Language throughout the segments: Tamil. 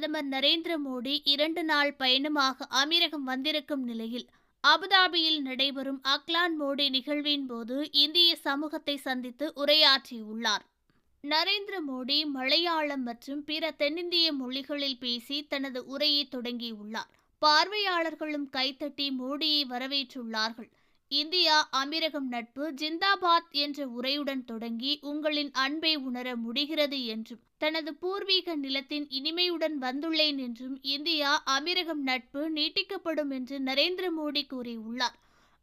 பிரதமர் நரேந்திர மோடி இரண்டு நாள் பயணமாக அமீரகம் வந்திருக்கும் நிலையில் அபுதாபியில் நடைபெறும் அக்லான் மோடி நிகழ்வின் போது இந்திய சமூகத்தை சந்தித்து உரையாற்றியுள்ளார். நரேந்திர மோடி மலையாளம் மற்றும் பிற தென்னிந்திய மொழிகளில் பேசி தனது உரையை தொடங்கியுள்ளார். பார்வையாளர்களும் கைத்தட்டி மோடியை வரவேற்றுள்ளார்கள். இந்தியா அமீரகம் நட்பு ஜிந்தாபாத் என்ற உரையுடன் தொடங்கி உங்களின் அன்பை உணர முடிகிறது என்றும் தனது பூர்வீக நிலத்தின் இனிமையுடன் வந்துள்ளேன் என்றும் இந்தியா அமீரகம் நட்பு நீட்டிக்கப்படும் என்று நரேந்திர மோடி கூறியுள்ளார்.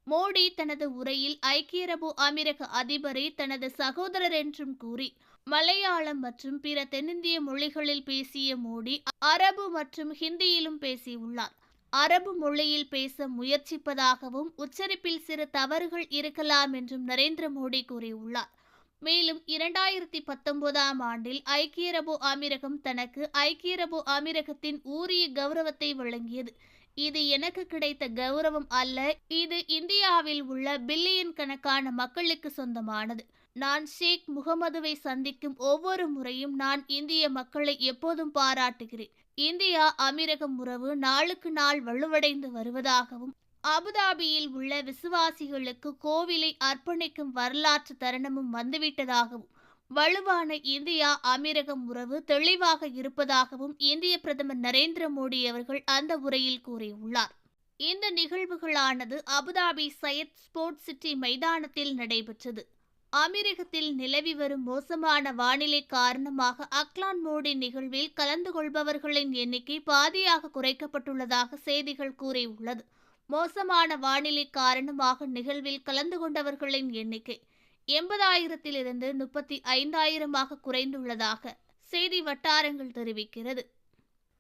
மோடி தனது உரையில் ஐக்கிய அரபு அமீரக அதிபரை தனது சகோதரர் என்றும் கூறி மலையாளம் மற்றும் பிற தென்னிந்திய மொழிகளில் பேசிய மோடி அரபு மற்றும் ஹிந்தியிலும் பேசியுள்ளார். அரபு மொழியில் பேச முயற்சிப்பதாகவும் உச்சரிப்பில் சிறு தவறுகள் இருக்கலாம் என்றும் நரேந்திர மோடி கூறியுள்ளார். மேலும் இரண்டாயிரத்தி பத்தொன்பதாம் ஆண்டில் ஐக்கிய அரபு அமீரகம் தனக்கு ஐக்கிய அரபு அமீரகத்தின் ஊரிய கௌரவத்தை வழங்கியது. இது எனக்கு கிடைத்த கௌரவம் அல்ல இது இந்தியாவில் உள்ள பில்லியன் கணக்கான மக்களுக்கு சொந்தமானது. நான் ஷேக் முகமதுவை சந்திக்கும் ஒவ்வொரு முறையும் நான் இந்திய மக்களை எப்போதும் பாராட்டுகிறேன். இந்தியா அமீரகம் உறவு நாளுக்கு நாள் வலுவடைந்து வருவதாகவும் அபுதாபியில் உள்ள விசுவாசிகளுக்கு கோவிலை அர்ப்பணிக்கும் வரலாற்று தருணமும் வந்துவிட்டதாகவும் வலுவான இந்தியா அமீரகம் உறவு தெளிவாக இருப்பதாகவும் இந்திய பிரதமர் நரேந்திர மோடி அவர்கள் அந்த உரையில் கூறியுள்ளார். இந்த நிகழ்வுகளானது Abu Dhabi Zayed sports city மைதானத்தில் நடைபெற்றது. அமீரகத்தில் நிலவி வரும் மோசமான வானிலை காரணமாக அக்லான் மோடி நிகழ்வில் கலந்து கொள்பவர்களின் எண்ணிக்கை பாதியாக குறைக்கப்பட்டுள்ளதாக செய்திகள் கூறியுள்ளது. மோசமான வானிலை காரணமாக நிகழ்வில் கலந்து கொண்டவர்களின் எண்ணிக்கை எண்பதாயிரத்திலிருந்து முப்பத்தி ஐந்தாயிரமாக குறைந்துள்ளதாக செய்தி வட்டாரங்கள் தெரிவிக்கிறது.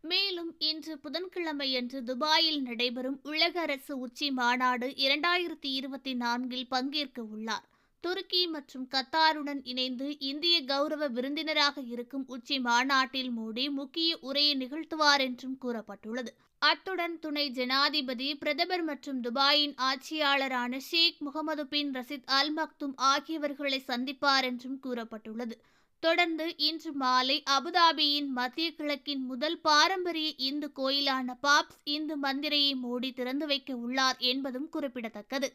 மேலும் இன்று புதன்கிழமையன்று துபாயில் நடைபெறும் உலக அரசு உச்சி மாநாடு இரண்டாயிரத்தி இருபத்தி நான்கில் பங்கேற்க உள்ளார் துருக்கி மற்றும் கத்தாருடன் இணைந்து இந்திய கௌரவ விருந்தினராக இருக்கும் உச்சி மாநாட்டில் மோடி முக்கிய உரையை நிகழ்த்துவார் என்றும் கூறப்பட்டுள்ளது. அத்துடன் துணை ஜனாதிபதி பிரதமர் மற்றும் துபாயின் ஆட்சியாளரான ஷேக் முகமது பின் ரசித் அல் மக்தும் ஆகியவர்களை சந்திப்பார் என்றும் கூறப்பட்டுள்ளது. தொடர்ந்து இன்று மாலை அபுதாபியின் மத்திய கிழக்கின் முதல் பாரம்பரிய இந்து கோயிலான பாப்ஸ் இந்து மந்திரையை மோடி திறந்து வைக்க உள்ளார் என்பதும் குறிப்பிடத்தக்கது.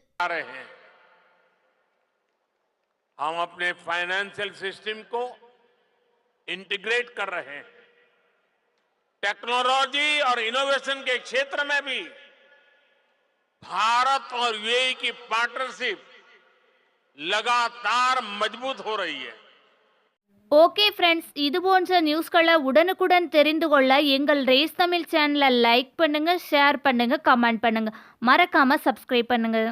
हम अपने फाइनेंशियल सिस्टम को इंटीग्रेट कर रहे हैं टेक्नोलॉजी और इनोवेशन के क्षेत्र में भी भारत और यूएई की पार्टनरशिप लगातार मजबूत हो रही है ஓகே ஃப்ரெண்ட்ஸ் இது போன்ற நியூஸ்களை உடனுக்குடன் தெரிந்து கொள்ள எங்கள் ரேஸ் தமிழ் சேனலை லைக் பண்ணுங்கள் ஷேர் பண்ணுங்கள் கமெண்ட் பண்ணுங்கள் மறக்காமல் சப்ஸ்கிரைப் பண்ணுங்கள்